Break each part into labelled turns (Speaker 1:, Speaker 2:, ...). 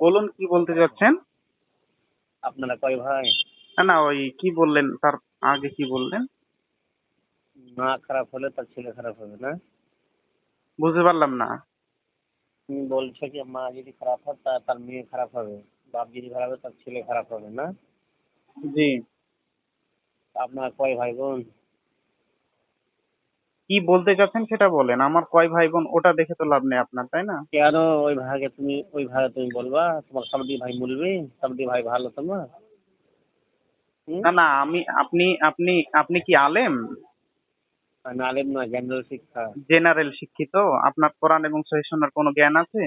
Speaker 1: বলুন কি বলতে চাচ্ছেন?
Speaker 2: আপনারা কয় ভাই?
Speaker 1: না না ওই কি বললেন তার আগে কি বললেন?
Speaker 2: মা খারাপ হলে তার ছেলে খারাপ হবে না?
Speaker 1: বুঝতে পারলাম না।
Speaker 2: তুমি বলছো যে মা যদি খারাপ হয় তা তার মেয়ে খারাপ হবে। বাপ যদি খারাপ হয় তার ছেলে খারাপ হবে না?
Speaker 1: জি।
Speaker 2: আপনারা কয় ভাই বোন?
Speaker 1: কি বলতে চাচ্ছেন সেটা বলেন। আমার কয় ভাই বোন ওটা দেখে তো লাভ নেই আপনার তাই না?
Speaker 2: কেন? ওই ভাগে তুমি ওই ভাগে তুমি বলবা তোমার সবদি ভাই মরবে সবদি ভাই ভালো তোমার?
Speaker 1: না না আমি আপনি আপনি আপনি কি আলেম?
Speaker 2: না আলেম না জেনারেল শিক্ষা।
Speaker 1: জেনারেল শিক্ষিত? আপনার কোরআন এবং সহিসুনার কোনো জ্ঞান আছে?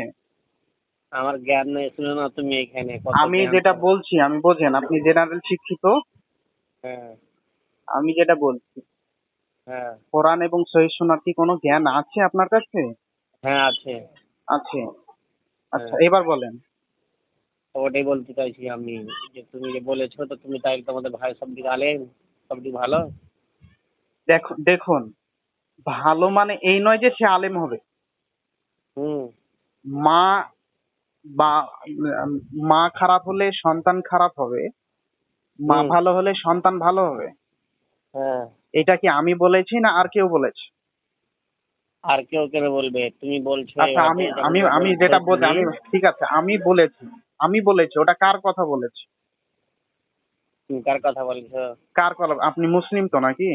Speaker 2: আমার জ্ঞান নেই শুনে না তুমি এখানে
Speaker 1: আমি যেটা বলছি আমি বোঝেন আপনি জেনারেল শিক্ষিত?
Speaker 2: হ্যাঁ।
Speaker 1: আমি যেটা বলছি
Speaker 2: হ্যাঁ।
Speaker 1: কোরআন এবং সহিসুনার কি কোনো জ্ঞান আছে আপনার কাছে?
Speaker 2: হ্যাঁ আছে।
Speaker 1: আছে? আচ্ছা
Speaker 2: হ্যাঁ।
Speaker 1: এবার বলেন।
Speaker 2: ওটাই বলতে চাইছি আমি যে তুমি যে বলেছ তো তুমি তাই তোমাদের ভাই সব দিকে আলেন সব দিক ভালো?
Speaker 1: দেখুন দেখুন ভালো মানে এই নয় যে সে আলেম হবে।
Speaker 2: হুম।
Speaker 1: মা বা মা খারাপ হলে সন্তান খারাপ হবে। মা ভালো হলে সন্তান ভালো হবে।
Speaker 2: হ্যাঁ।
Speaker 1: এটা কি আমি বলেছি না আর কেউ বলেছে?
Speaker 2: আর কেউ কেন বলবে? তুমি বলছো
Speaker 1: আচ্ছা আমি আমি আমি যেটা বলছি আমি ঠিক আছে আমি বলেছি। আমি বলেছি ওটা কার কথা বলেছি?
Speaker 2: কার কথা বলছো?
Speaker 1: কার কথা আপনি মুসলিম তো নাকি?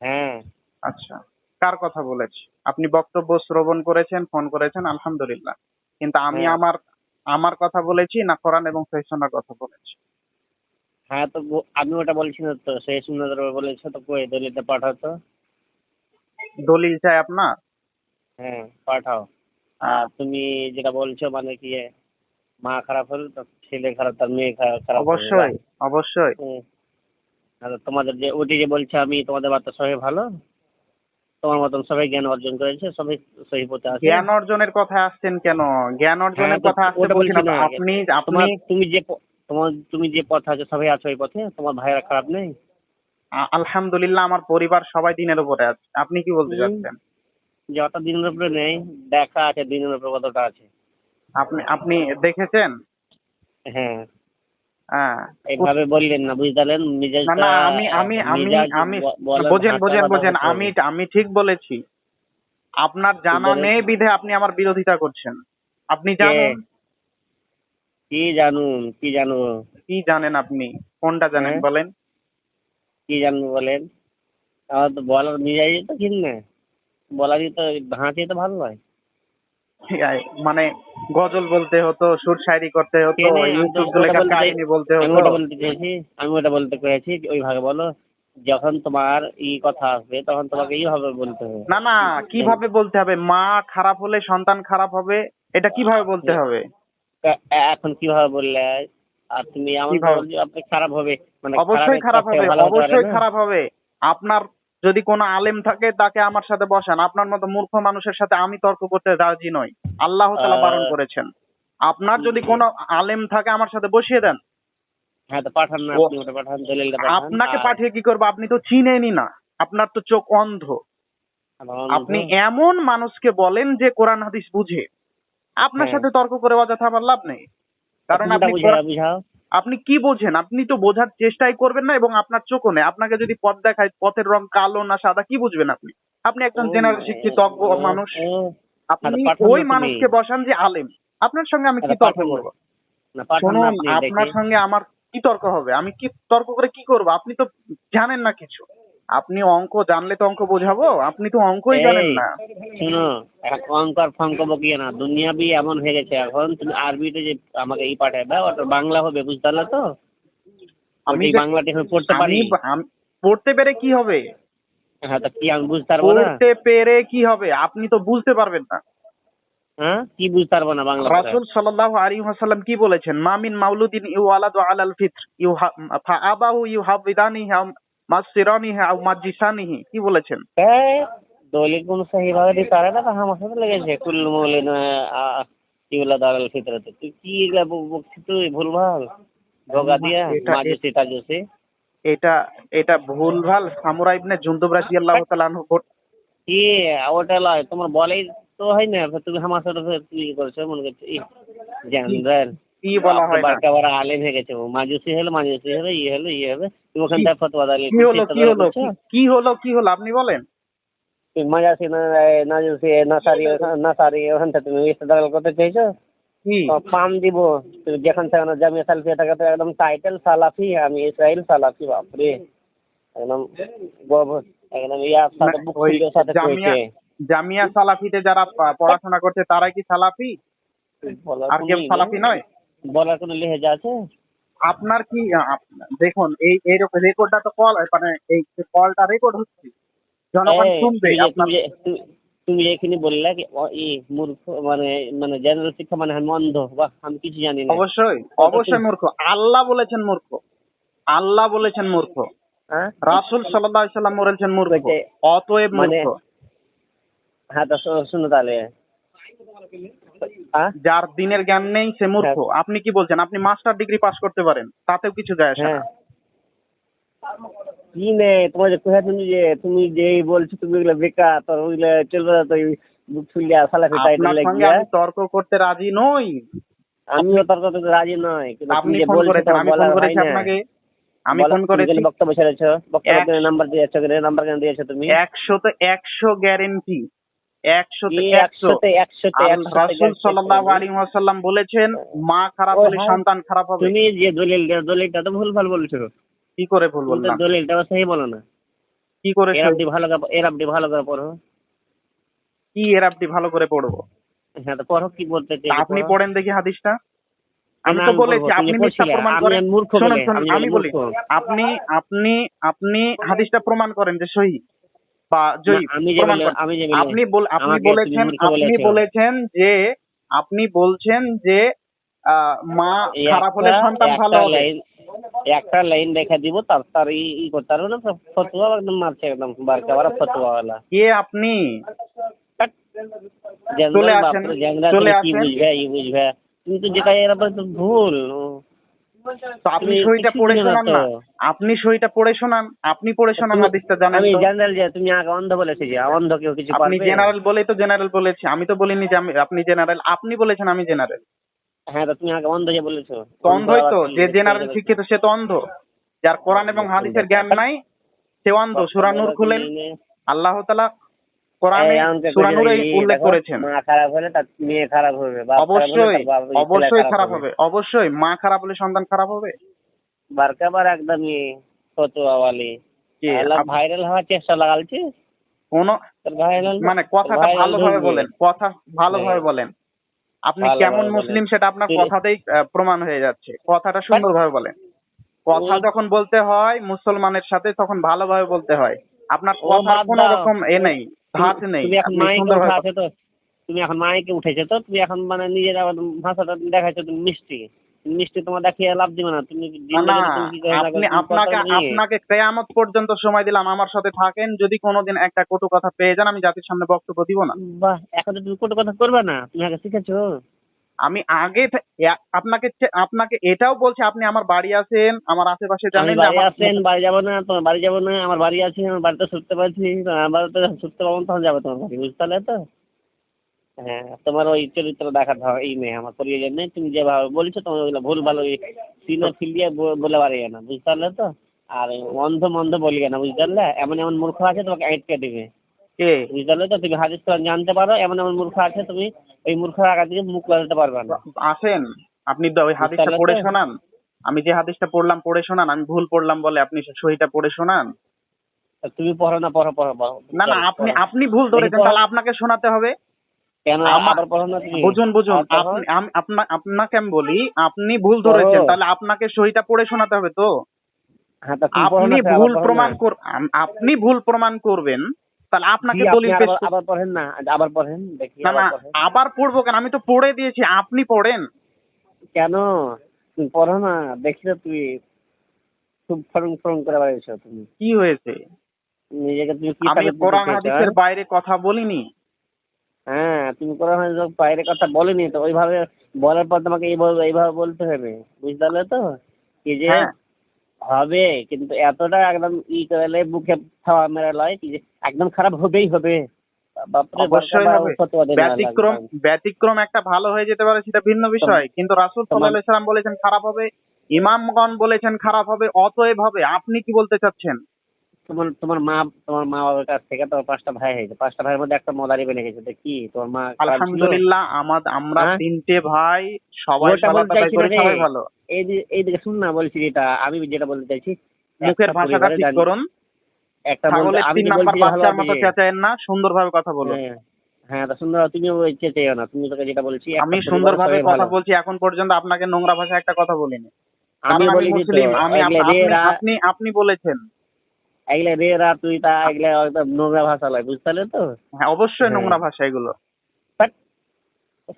Speaker 2: হ্যাঁ।
Speaker 1: আচ্ছা কার কথা বলেছি? আপনি বক্তব্য শ্রবণ করেছেন ফোন করেছেন আলহামদুলিল্লাহ। কিন্তু আমি
Speaker 2: হ্যাঁ।
Speaker 1: আমার আমার কথা বলেছি না কোরআন এবং সহিসুনার কথা বলেছি?
Speaker 2: হ্যাঁ তো আমি ওটা বলছি না তো সেই সুন্দর বলেছ তো কই দলিলটা পাঠাও তো।
Speaker 1: দলিল চাই আপনার?
Speaker 2: হ্যাঁ পাঠাও। আর তুমি যেটা বলছো মানে কি মা খারাপ হলে তো ছেলে খারাপ তার মেয়ে খারাপ
Speaker 1: অবশ্যই অবশ্যই।
Speaker 2: আর তোমাদের যে ওটি যে বলছে আমি তোমাদের বার্তা সবাই ভালো? তোমার মতন সবাই জ্ঞান অর্জন করেছে সবাই সহি পথে আছে।
Speaker 1: জ্ঞান অর্জনের কথা আসছেন কেন? জ্ঞান অর্জনের
Speaker 2: হ্যাঁ,
Speaker 1: কথা আসছে। আপনি আপনি
Speaker 2: তুমি যে তোমার তুমি যে পথে আছে সবাই আছো ওই পথে? তোমার ভাইয়েরা খারাপ নেই?
Speaker 1: আলহামদুলিল্লাহ আমার পরিবার সবাই দিনের উপরে আছে। আপনি কি বলতে। চাচ্ছেন?
Speaker 2: যত দিনের উপরে নেই দেখা আছে দিনের উপরে কতটা আছে।
Speaker 1: আপনি আপনি দেখেছেন?
Speaker 2: হ্যাঁ।
Speaker 1: হ্যাঁ।
Speaker 2: এইভাবে বললেন না বুঝলেন
Speaker 1: না আমি আমি আমি আমি বোঝেন বোঝেন বোঝেন আমি আমি ঠিক বলেছি। আপনার জানা নেই বিধে আপনি আমার বিরোধিতা করছেন। আপনি জানেন?
Speaker 2: কি জানুন কি জানো?
Speaker 1: কি জানেন আপনি? কোনটা জানেন
Speaker 2: হ্যাঁ।
Speaker 1: বলেন?
Speaker 2: কি জানব বলেন? আমার তো বলার মিজাজই তো ঠিক না বলারই তো হাঁচি তো ভালো হয়
Speaker 1: মানে গজল বলতে হতো সুর শায়রি করতে হতো
Speaker 2: আমি
Speaker 1: ইউটিউব লেখা
Speaker 2: বলতে
Speaker 1: কাহিনী বলতে
Speaker 2: আমি
Speaker 1: হতো।
Speaker 2: ওটা বলতে চেয়েছি আমি ওটা বলতে চেয়েছি ওই ভাগে বলো যখন তোমার ই কথা আসবে তখন তোমাকে এইভাবে বলতে হবে।
Speaker 1: না না কীভাবে বলতে হবে? মা খারাপ হলে সন্তান খারাপ হবে এটা কীভাবে বলতে হবে?
Speaker 2: এ- এখন কীভাবে বললে? আর তুমি এমন আপনি খারাপ হবে। মানে
Speaker 1: অবশ্যই খারাপ হবে অবশ্যই খারাপ হবে। আপনার যদি কোনো আলেম থাকে তাকে আমার সাথে বসান। আপনার মতো মূর্খ মানুষের সাথে আমি তর্ক করতে রাজি নই। আল্লাহ তাআলা বারণ করেছেন। আপনার যদি কোনো আলেম থাকে আমার সাথে বসিয়ে দেন।
Speaker 2: হ্যাঁ তো পাঠান না আপনি ওটা পাঠান দলিলটা পাঠান।
Speaker 1: আপনাকে পাঠিয়ে কি করব? আপনি তো চিনেনই না। আপনার তো চোখ অন্ধ- আপনি এমন মানুষকে বলেন যে কোরআন হাদিস বুঝে। আপনার
Speaker 2: হ্যাঁ।
Speaker 1: সাথে তর্ক করে অযথা আমার লাভ নেই। কারণ আপনি আপনি কি বোঝেন? আপনি তো বোঝার চেষ্টাই করবেন না এবং আপনার চোখও নেই। আপনাকে যদি পথ দেখায় পথের রং কালো না সাদা কি বুঝবেন আপনি? আপনি একজন জেনারেল শিক্ষিত মানুষ। আপনি ওই মানুষকে বসান যে আলেম। আপনার সঙ্গে আমি কি তর্ক করব? আপনার সঙ্গে আমার কি তর্ক হবে? আমি কি তর্ক করে কি করব? আপনি তো জানেন না কিছু। আপনি অঙ্ক জানলে তো অঙ্ক বোঝাবো আপনি তো অঙ্কই জানেন না।
Speaker 2: শুনো এখন অঙ্কর ফঙ্ক বকিয়ে না দুনিয়াবি এমন হয়ে গেছে এখন তুমি আরবিতে যে আমাকে ই পাঠাবে ওটা বাংলা হবে বুঝতে পারলে তো?
Speaker 1: আমি
Speaker 2: বাংলাতে পড়তে পারি?
Speaker 1: পড়তে পেরে কি হবে?
Speaker 2: হ্যাঁ তো কি আমি বুঝতে পারব না?
Speaker 1: পড়তে পেরে কি হবে? আপনি তো বুঝতে পারবেন না।
Speaker 2: হ্যাঁ কি বুঝতে পারব না বাংলা?
Speaker 1: রাসূল সাল্লাল্লাহু আলাইহি ওয়াসাল্লাম কি বলেছেন? মামিন মাউলুদিন ইউওয়ালাদু আলাল ফিত্র ইউহা ফাআবাহু ইউহাবিদানিহি আও মাসসিরানিহি আও মাজিসানিহি কি বলেছেন?
Speaker 2: দলিল কোন দিতে পারে না তো আমার সাথে লেগেছে। কুল্লু মৌলিন ইউলা দালাল ফিতরাতে। তুই কি এগুলা বকছিস তুই? ভুলভাল? ভোগা দিয়া মাজুসি টাজুসি
Speaker 1: এটা এটা ভুলভাল। সামুরা ইবনে জুনদুব রাদিয়াল্লাহু তাআলা আনহু
Speaker 2: কি? ওটা লয় তোমার বলেই তো হয় না তুমি আমার সাথে তুই ই করছ মনে করছ জানদার
Speaker 1: কি বলা হয় না।
Speaker 2: বারকা আলেম হয়ে গেছে ও মাজুসি হলো মাজুসি হলো ইয়ে হলো ইয়ে হবে তুমি ওখান থেকে ফতোয়া দাঁড়িয়ে
Speaker 1: কি হলো কি হলো কি- কি হলো কি হলো আপনি বলেন।
Speaker 2: মাজাসি না নাজুসি নাসারি নাসারি ওখান থেকে তুমি ইস্তেদাল করতে চাইছো? পাম দিব তুমি যেখান থেকে জামিয়া সালফিয়া তো একদম টাইটেল সালাফি আমি ইসরাইল সালাফি বাপরে। একদম একদম ইয়ার সাথে বুক সাথে
Speaker 1: জামিয়া
Speaker 2: কইছে।
Speaker 1: জামিয়া সালাফিতে যারা পড়াশোনা করছে তারাই কি সালাফি? আর কেউ সালাফি নয়?
Speaker 2: বলার কোনো লেহেজা আছে?
Speaker 1: আপনার কি দেখুন এই এই রেকর্ডটা তো কল মানে এই কলটা রেকর্ড হচ্ছে জনগণ শুনবে
Speaker 2: তুমি এখানে বললে কি ই মূর্খ মানে মানে জেনারেল শিক্ষা মানে আমি অন্ধ বাহ আমি কিছু জানি না।
Speaker 1: অবশ্যই অবশ্যই মূর্খ। আল্লাহ বলেছেন মূর্খ। আল্লাহ বলেছেন মূর্খ।
Speaker 2: হ্যাঁ?
Speaker 1: রাসূল সাল্লাল্লাহু আলাইহি সাল্লাম বলেছেন মূর্খ। অতএব
Speaker 2: মানে-
Speaker 1: মূর্খ
Speaker 2: হ্যাঁ তো শুনো তাহলে। হ্যাঁ
Speaker 1: যার দিনের জ্ঞান নেই সে মূর্খ। আপনি কি বলছেন? আপনি মাস্টার ডিগ্রি পাস করতে পারেন তাতেও কিছু যায় আসে
Speaker 2: হ্যাঁ।
Speaker 1: না
Speaker 2: কি নেই তোমার যে কোথায় তুমি যে তুমি যে বলছো তুমি ওগুলো বেকার তোর ওইগুলো চলবে না তো বুক ফুলিয়া লাগিয়া।
Speaker 1: তর্ক করতে রাজি নই।
Speaker 2: আমিও তোর কথা রাজি নয় কিন্তু
Speaker 1: আপনি
Speaker 2: যে বলছো
Speaker 1: আমি ফোন করেছি আপনাকে। আমি ফোন করেছি।
Speaker 2: বক্তব্য ছেড়েছো বক্তব্য নাম্বার দিয়েছ নাম্বার কেন দিয়েছ তুমি?
Speaker 1: একশো তো একশো গ্যারেন্টি বলেছেন মা খারাপ হলে
Speaker 2: হ্যাঁ।
Speaker 1: সন্তান খারাপ হবে।
Speaker 2: তুমি যে দলিল দলিলটা তো ভুল ভালো বলছো।
Speaker 1: কি করে ভুল বললাম?
Speaker 2: দলিলটা সহি বলো না।
Speaker 1: কি করে
Speaker 2: ভালো করে ভালো করে পড়ো।
Speaker 1: কি ভালো করে পড়ব?
Speaker 2: হ্যাঁ তো পড়ো কি বলতে
Speaker 1: আপনি পড়েন দেখি হাদিসটা। আমি তো বলেছি আপনি মিথ্যা প্রমাণ করেন।
Speaker 2: মূর্খ আমি বলি
Speaker 1: আপনি আপনি আপনি হাদিসটা প্রমাণ করেন যে সহি। বা জয়ী আপনি আপনি বলেছেন আপনি বলেছেন যে আপনি বলছেন যে মা খারাপ হলে
Speaker 2: একটা-
Speaker 1: সন্তান ভালো
Speaker 2: একটা
Speaker 1: হবে।
Speaker 2: লাইন একটা লাইন দেখা দিব তার তার ই করতে পারবে না ফতুয়া একদম মারছে একদম বারকা বারা ফতুয়া वाला
Speaker 1: কে আপনি? চলে আসেন, চলে
Speaker 2: কি
Speaker 1: আসেন।
Speaker 2: বুঝবে ই বুঝবে। তুমি তো যেটা এর ভুল
Speaker 1: আপনি
Speaker 2: তুমি
Speaker 1: সইটা পড়ে শোনান না। আপনি সইটা পড়ে শোনান আপনি পড়ে শোনান হাদিসটা জানেন
Speaker 2: আমি
Speaker 1: তো।
Speaker 2: জেনারেল যে তুমি আগে অন্ধ বলেছে যে অন্ধ কেউ কিছু
Speaker 1: আপনি জেনারেল বলেই তো জেনারেল বলেছি। আমি তো বলিনি যে আমি আপনি জেনারেল আপনি বলেছেন আমি জেনারেল
Speaker 2: হ্যাঁ তো তুমি আগে অন্ধ যে বলেছ।
Speaker 1: তো অন্ধই তো। যে জেনারেল শিক্ষিত সে তো অন্ধ। যার কোরআন এবং হাদিসের জ্ঞান নাই সে অন্ধ। সূরা নূর খুলেন। আল্লাহ তাআলা কোরআনে সূরা নূরে উল্লেখ করেছেন।
Speaker 2: মা খারাপ হলে তার মেয়ে খারাপ হবে বাপ খারাপ হলে
Speaker 1: অবশ্যই
Speaker 2: তার বাপ- ছেলে
Speaker 1: অবশ্যই খারাপ হবে। অবশ্যই। মা খারাপ হলে সন্তান খারাপ হবে?
Speaker 2: বারকাবার একদমই ফতুয়া वाली
Speaker 1: কে?
Speaker 2: আল্লাহ
Speaker 1: আপ-
Speaker 2: ভাইরাল হওয়ার চেষ্টা লাগালছি
Speaker 1: কোন মানে কথাটা ভালোভাবে বলেন কথা ভালোভাবে বলেন। আপনি কেমন মুসলিম সেটা আপনার কথাতেই প্রমাণ হয়ে যাচ্ছে। কথাটা সুন্দরভাবে বলেন। কথা যখন বলতে হয় মুসলমানের সাথে তখন ভালোভাবে বলতে হয়। আপনার
Speaker 2: ও
Speaker 1: কথার কোনো রকম এ নেই। নেই।
Speaker 2: তুমি এখন মাইকে উঠে আছে তো তুমি এখন মাইকে উঠেছে তো তুমি এখন মানে নিজের আবার ভাষাটা দেখাচ্ছ তুমি মিষ্টি। মিষ্টি তোমার দেখিয়ে লাভ দিবে না তুমি
Speaker 1: আপনি আপনাকে আপনাকে কেয়ামত পর্যন্ত সময় দিলাম আমার সাথে থাকেন যদি কোনোদিন একটা কটু কথা পেয়ে যান আমি জাতির সামনে বক্তব্য দিব না।
Speaker 2: বাহ এখন তো তুমি কটু কথা করবে না তুমি আগে শিখেছো।
Speaker 1: আমি আগে আপনাকে আপনাকে এটাও বলছি আপনি আমার বাড়ি আছেন আমার আশেপাশে জানেন যে
Speaker 2: বাড়ি
Speaker 1: আমার-
Speaker 2: আসেন বাড়ি যাব না তোমার বাড়ি যাব না আমার বাড়ি আছে আমার বাড়িতে পাচ্ছি আমার বাড়িতে শুনতে পাবো তখন যাব তোমার বাড়ি বুঝতে পারলে তো? হ্যাঁ তোমার ওই চরিত্র দেখাতে হবে এই মেয়ে আমার প্রয়োজন নেই তুমি যেভাবে বলছো তোমার ওইগুলো ভুল ভালো সিনে ফিল দিয়ে ব- বলে পারি না বুঝতে পারলে তো? আর অন্ধ মন্ধ বলি না বুঝতে পারলে? এমন এমন মূর্খ আছে তোমাকে আটকে দিবে।
Speaker 1: কে?
Speaker 2: বুঝতে তো তুমি হাদিস কোরআন জানতে পারো এমন এমন মূর্খ আছে তুমি ওই মূর্খ আগা থেকে মুখ লাগাতে পারবে না।
Speaker 1: আসেন আপনি ওই হাদিসটা পড়ে শোনান। আমি যে হাদিসটা পড়লাম পড়ে শোনান আমি ভুল পড়লাম বলে আপনি সহিটা পড়ে শোনান।
Speaker 2: তুমি পড়ো না পড়ো পড়ো
Speaker 1: না না আপনি আপনি ভুল ধরেছেন তাহলে আপনাকে শোনাতে হবে। বুঝুন বুঝুন আপনি আপনাকে আমি বলি আপনি ভুল ধরেছেন তাহলে আপনাকে সহিটা পড়ে শোনাতে হবে তো।
Speaker 2: হ্যাঁ
Speaker 1: আপনি ভুল প্রমাণ কর আপনি ভুল প্রমাণ করবেন তাহলে আপনাকে দলিল পেশ
Speaker 2: আবার- পড়েন না? আবার পড়েন? দেখি
Speaker 1: না
Speaker 2: আবার
Speaker 1: না পড়ব কেন? আমি তো পড়ে দিয়েছি আপনি পড়েন।
Speaker 2: কেন? পড়ো না দেখি তো তুই খুব ফরং ফরং করে বেড়াইছো তুমি।
Speaker 1: কি হয়েছে?
Speaker 2: নিজেকে তুমি কি
Speaker 1: আমি কোরআন হাদিসের? বাইরে কথা বলিনি।
Speaker 2: হ্যাঁ তুমি কোরআন হাদিসের বাইরে কথা বলিনি তো ওইভাবে বলার পর তোমাকে এইভাবে এইভাবে বলতে হবে। বুঝতে পারলে তো? কি যে
Speaker 1: হ্যাঁ।
Speaker 2: হবে কিন্তু এতটা একদম ই করলে বুকে খাওয়া মেরা লয় একদম খারাপ হবেই হবে।
Speaker 1: অবশ্যই ব্যতিক্রম ব্যতিক্রম একটা ভালো হয়ে যেতে পারে সেটা ভিন্ন বিষয়। কিন্তু রাসুল সাল্লাহ সাল্লাম বলেছেন খারাপ হবে ইমামগণ বলেছেন খারাপ হবে অতএব হবে। আপনি কি বলতে চাচ্ছেন?
Speaker 2: তোমার তোমার মা তোমার মা বাবার কাছ থেকে তোমার পাঁচটা ভাই হয়েছে। পাঁচটা ভাইয়ের মধ্যে একটা মদারি বেনে গেছে। তো কি তোমার মা
Speaker 1: আলহামদুলিল্লাহ আমাদের আমরা
Speaker 2: হ্যাঁ?
Speaker 1: তিনটে ভাই সবাই। সবাই ভালো।
Speaker 2: এই যে এইদিকে শুন না বলছি যেটা আমি যেটা বলতে চাইছি
Speaker 1: মুখের ভাষাটা ঠিক করুন।
Speaker 2: একটা বলতে আমি
Speaker 1: তিন নাম্বার
Speaker 2: বলছি
Speaker 1: বাচ্চার মতো। চেঁচায়েন না সুন্দরভাবে কথা বলুন।
Speaker 2: হ্যাঁ, হ্যাঁ তা সুন্দর তুমি ওই চেয়েও না। তুমি তোকে যেটা বলছি
Speaker 1: আমি সুন্দরভাবে কথা বলছি এখন পর্যন্ত আপনাকে নোংরা ভাষায় একটা কথা বলিনি।
Speaker 2: আমি বলি
Speaker 1: আমি আপনি আপনি বলেছেন।
Speaker 2: এগুলা রে রা তুই তা এগুলা একদম নোংরা ভাষা লয় বুঝতে পারলে তো?
Speaker 1: হ্যাঁ অবশ্যই
Speaker 2: হ্যাঁ।
Speaker 1: নোংরা ভাষা এগুলো।
Speaker 2: বাট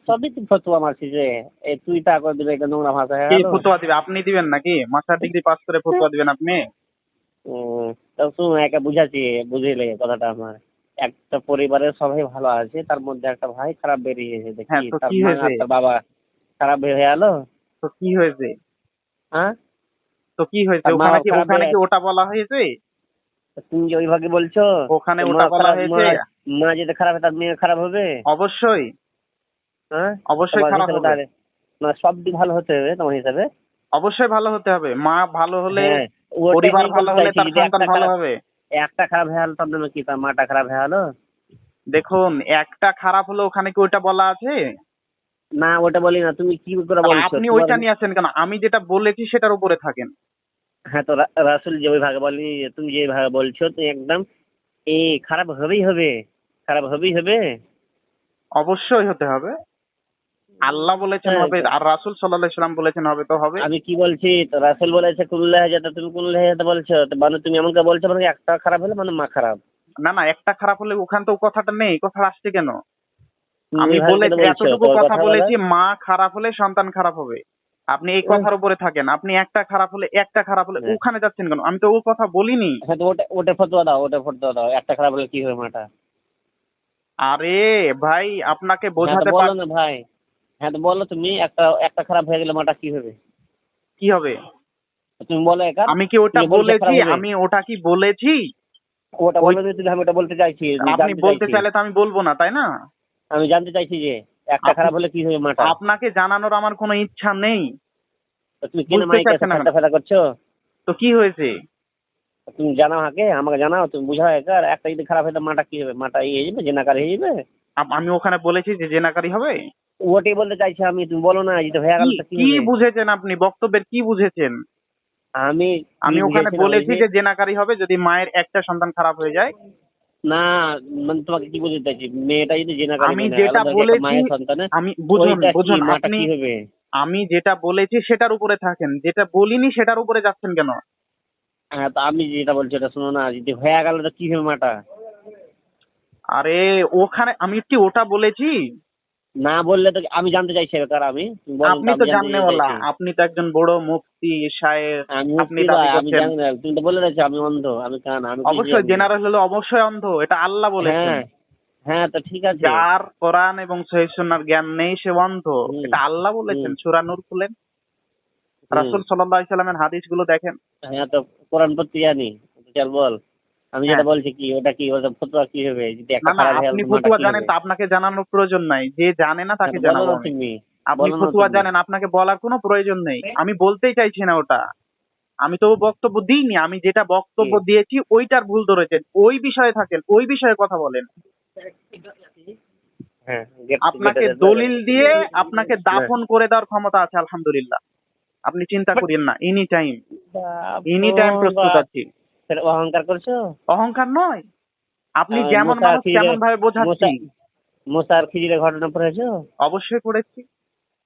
Speaker 2: সবই তুই ফতুয়া মারছিস রে এই তুই তা করে দিলে এটা নোংরা ভাষা হয়ে
Speaker 1: কি ফতোয়া দিবে? আপনি দিবেন নাকি? মাস্টার ডিগ্রি পাস করে ফতোয়া দিবেন আপনি?
Speaker 2: তা শুন একা বুঝাচ্ছি বুঝিলে কথাটা আমার। একটা পরিবারের সবাই ভালো আছে তার মধ্যে একটা ভাই খারাপ বেরিয়েছে দেখি
Speaker 1: হ্যাঁ, তো
Speaker 2: তার
Speaker 1: কি
Speaker 2: মা
Speaker 1: হয়েছে?
Speaker 2: তার বাবা খারাপ বের হয়ে গেল
Speaker 1: তো কি হয়েছে?
Speaker 2: হ্যাঁ?
Speaker 1: তো কি হয়েছে? ওখানে কি ওখানে কি ওটা বলা হয়েছে?
Speaker 2: তুমি যে ওইভাবে বলছো
Speaker 1: ওখানে ওটা বলা হয়েছে।
Speaker 2: মা- যেটা খারাপ হয় তার মেয়ে খারাপ হবে?
Speaker 1: অবশ্যই।
Speaker 2: হ্যাঁ?
Speaker 1: অবশ্যই খারাপ হবে।
Speaker 2: না সব দিক ভালো হতে হবে তোমার হিসাবে?
Speaker 1: অবশ্যই ভালো হতে হবে। মা ভালো হলে
Speaker 2: হ্যাঁ,
Speaker 1: পরিবার ভালো হলে তার সন্তান ভালো হবে।
Speaker 2: একটা খারাপ হয়ে গেল তার কি তার মাটা খারাপ হয়ে গেল
Speaker 1: দেখুন একটা খারাপ হলে ওখানে কি ওইটা বলা আছে?
Speaker 2: না ওটা বলি না তুমি কি করে বলছো?
Speaker 1: আপনি ওইটা নিয়ে আসেন কেন? আমি যেটা বলেছি সেটার উপরে থাকেন।
Speaker 2: হ্যাঁ তো রাসুল যে ওই ভাগে বলি তুমি যে ভাগে বলছো তুমি একদম এ খারাপ হবেই হবে খারাপ হবেই হবে।
Speaker 1: অবশ্যই হতে হবে। আল্লাহ বলেছেন
Speaker 2: হ্যাঁ,
Speaker 1: হবে আর রাসূল সাল্লাল্লাহু আলাইহি সাল্লাম বলেছেন হবে তো হবে।
Speaker 2: আমি কি বলছি? তো রাসুল বলেছে কুল্লা হাজাতে তুমি কুল্লা হাজাতে বলছো। মানে তুমি এমন করে বলছো মানে একটা খারাপ হলে মানে মা খারাপ।
Speaker 1: না না একটা খারাপ হলে ওখান তো কথাটা নেই কথা আসছে কেন? আমি বলেছি এতটুকু কথা বলেছি মা খারাপ হলে সন্তান খারাপ হবে। আপনি এই কথার উপরে থাকেন। আপনি একটা খারাপ হলে একটা খারাপ হলে
Speaker 2: হ্যাঁ।
Speaker 1: ওখানে যাচ্ছেন কেন? আমি তো ও কথা বলিনি।
Speaker 2: হ্যাঁ ওটা ফটোয়া দাও ওটা ফটোয়া দাও। একটা খারাপ হলে কি হবে মাটা
Speaker 1: আরে ভাই আপনাকে
Speaker 2: হ্যাঁ
Speaker 1: বোঝাতে
Speaker 2: তো বলো
Speaker 1: পার
Speaker 2: না ভাই। হ্যাঁ তো বলো তুমি একটা একটা খারাপ হয়ে গেলে মাটা কি হবে?
Speaker 1: কি হবে?
Speaker 2: তুমি বলো একা।
Speaker 1: আমি কি ওটা বলেছি আমি ওটা কি বলেছি?
Speaker 2: ওটা
Speaker 1: ওই-
Speaker 2: বলো আমি ওটা বলতে চাইছি
Speaker 1: আপনি বলতে চাইলে তো আমি বলব না তাই না?
Speaker 2: আমি জানতে চাইছি যে একটা খারাপ হলে কি হবে মাটা?
Speaker 1: আপনাকে জানানোর আমার কোনো ইচ্ছা নেই।
Speaker 2: তুমি কেন মাইকে ঠাট্টা ফেলা করছ?
Speaker 1: তো কি হয়েছে?
Speaker 2: তুমি জানাও হাকে আমাকে জানাও তুমি বুঝাও একার। একটা যদি খারাপ হয় তো মাটা কি হবে? মাটা ইয়ে যাবে? জেনাকার হয়ে যাবে?
Speaker 1: আমি ওখানে বলেছি যে জেনাকারি হবে?
Speaker 2: ওটাই বলতে চাইছি আমি তুমি বলো না যদি হয়ে গেল
Speaker 1: কি- বুঝেছেন আপনি? বক্তব্যের কি বুঝেছেন?
Speaker 2: আমি
Speaker 1: আমি ওখানে বলেছি
Speaker 2: যে
Speaker 1: জেনাকারি হবে যদি মায়ের একটা সন্তান খারাপ হয়ে যায়।
Speaker 2: না মানে তোমাকে কি বলতে চাইছি? মেয়েটা যদি জেনাকার
Speaker 1: আমি যেটা বলেছি আমি বুঝুন বুঝুন আপনি
Speaker 2: হবে?
Speaker 1: আমি যেটা বলেছি সেটার উপরে থাকেন যেটা বলিনি সেটার উপরে যাচ্ছেন কেন?
Speaker 2: হ্যাঁ তা আমি যেটা বলছি এটা শোনো না যদি হয়ে গেল তো কি হবে মাটা?
Speaker 1: আরে ওখানে আমি কি ওটা বলেছি?
Speaker 2: না বললে তো আমি জানতে চাইছি এবার আমি?
Speaker 1: আপনি তো
Speaker 2: জানতে
Speaker 1: জাননেওয়ালা
Speaker 2: চাইছি।
Speaker 1: আপনি তো একজন বড় মুফতি শায়েখ
Speaker 2: আমি
Speaker 1: আপনি দাবি
Speaker 2: আমি
Speaker 1: করছেন।
Speaker 2: তুমি তো বলে রয়েছো আমি অন্ধ আমি কান আমি
Speaker 1: অবশ্যই জেনারেল হলে অবশ্যই অন্ধ এটা আল্লাহ বলেছেন।
Speaker 2: হ্যাঁ হ্যাঁ তো ঠিক আছে।
Speaker 1: যার কোরআন এবং সহিহ সুন্নাহর জ্ঞান নেই সে অন্ধ। এটা আল্লাহ বলেছেন। সূরা নূর খুলেন। রাসূল সাল্লাল্লাহু আলাইহি সাল্লামের হাদিসগুলো দেখেন।
Speaker 2: হ্যাঁ তো কোরআন পড়তে জানি চল বল। আমি যেটা
Speaker 1: হ্যাঁ।
Speaker 2: বলছি কি ওটা কি ওটা ফতোয়া কি হবে? যদি একটা খারাপ
Speaker 1: আপনি ফতুয়া জানেন? তা আপনাকে জানানোর প্রয়োজন নাই। যে জানে না তাকে
Speaker 2: হ্যাঁ,
Speaker 1: জানাব
Speaker 2: তুমি।
Speaker 1: আপনি ফতুয়া জানেন আপনাকে বলার কোনো প্রয়োজন নেই। আমি বলতেই চাইছি না ওটা। আমি তো বক্তব্য দিইনি আমি যেটা বক্তব্য দিয়েছি ওইটার ভুল ধরেছেন। ওই বিষয়ে থাকেন ওই বিষয়ে কথা বলেন।
Speaker 2: হ্যাঁ
Speaker 1: আপনাকে দলিল দিয়ে আপনাকে দাফন করে দেওয়ার ক্ষমতা আছে আলহামদুলিল্লাহ। আপনি চিন্তা করিয়েন না এনি টাইম এনি টাইম প্রস্তুত। আছি।
Speaker 2: সেটা অহংকার করছ?
Speaker 1: অহংকার নয়। আপনি যেমন মানুষ তেমন ভাবে বোঝাচ্ছি।
Speaker 2: মোসা- মোসার খিজিরের ঘটনা পড়েছো?
Speaker 1: অবশ্যই পড়েছি।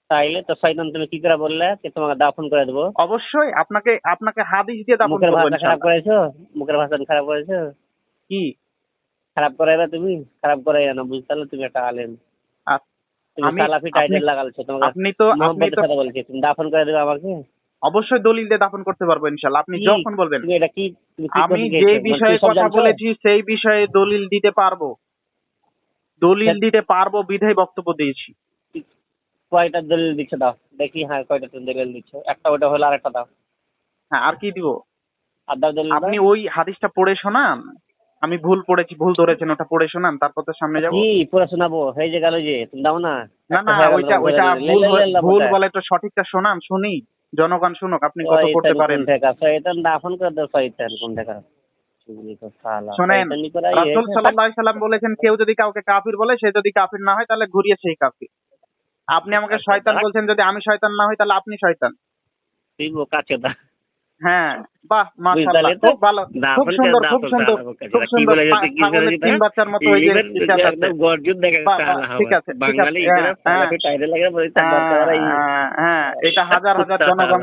Speaker 2: তাইলে তো শয়তান তুমি কি করে বললে? যে তোমাকে দাফন করে দেবো।
Speaker 1: অবশ্যই আপনাকে আপনাকে হাদিস দিয়ে দাফন
Speaker 2: মুখের ভাষা খারাপ করেছ? মুখের ভাষা খারাপ করেছ?
Speaker 1: কি?
Speaker 2: খারাপ করে না তুমি? খারাপ করে না বুঝতে পারলে তুমি একটা আলেম।
Speaker 1: আপ-
Speaker 2: তুমি
Speaker 1: আমি-
Speaker 2: সালাফি টাইটেল লাগালছো তোমাকে
Speaker 1: আপনি তো আপনি তো
Speaker 2: বলছি তুমি দাফন করে দেবে আমাকে?
Speaker 1: অবশ্যই দলিল দিয়ে দাফন করতে পারব ইনশাআল্লাহ। আপনি যখন বলবেন আমি যে
Speaker 2: মানে
Speaker 1: বিষয়ে কথা বলেছি সেই বিষয়ে দলিল দিতে পারব। দলিল। দিতে পারব বিধায় বক্তব্য দিয়েছি।
Speaker 2: কয়টা দলিল দিচ্ছ দাও? দেখি হ্যাঁ কয়টা তুমি দলিল দিচ্ছ? একটা ওটা হলো আরেকটা দাও।
Speaker 1: হ্যাঁ আর কি দিব?
Speaker 2: আর।
Speaker 1: আপনি ওই হাদিসটা পড়ে শোনান। আমি ভুল পড়েছি ভুল ধরেছেন ওটা পড়ে শোনান তারপর তো সামনে যাব।
Speaker 2: কি? পুরো শোনাবো? হয়ে যে গেল যে তুমি দাও না।
Speaker 1: না না ওইটা ওইটা ভুল। বলে তো সঠিকটা শোনান শুনি। জনগণ শুনুক আপনি কত করতে পারেন
Speaker 2: শয়তান দাফন করে দাও শয়তান কোন থেকে? চুগলি তো শালা।
Speaker 1: শোনেন। রাসূল সাল্লাল্লাহু আলাইহি সাল্লাম বলেছেন কেউ যদি কাউকে কাফির বলে সে যদি কাফির না হয় তাহলে ঘুরিয়ে সেই কাফির আপনি আমাকে শয়তান বলছেন যদি আমি শয়তান না হই তাহলে আপনি শয়তান
Speaker 2: কাছে।
Speaker 1: হ্যাঁ বাহ মাশাআল্লাহ? খুব ভালো খুব সুন্দর খুব সুন্দর খুব সুন্দর তিন? বাচ্চার মতো ওই যে ঠিক আছে
Speaker 2: গর্জন দেখে।
Speaker 1: ঠিক
Speaker 2: বাঙালি
Speaker 1: হ্যাঁ, হ্যাঁ, হ্যাঁ, হ্যাঁ এটা হাজার হাজার জনগণ।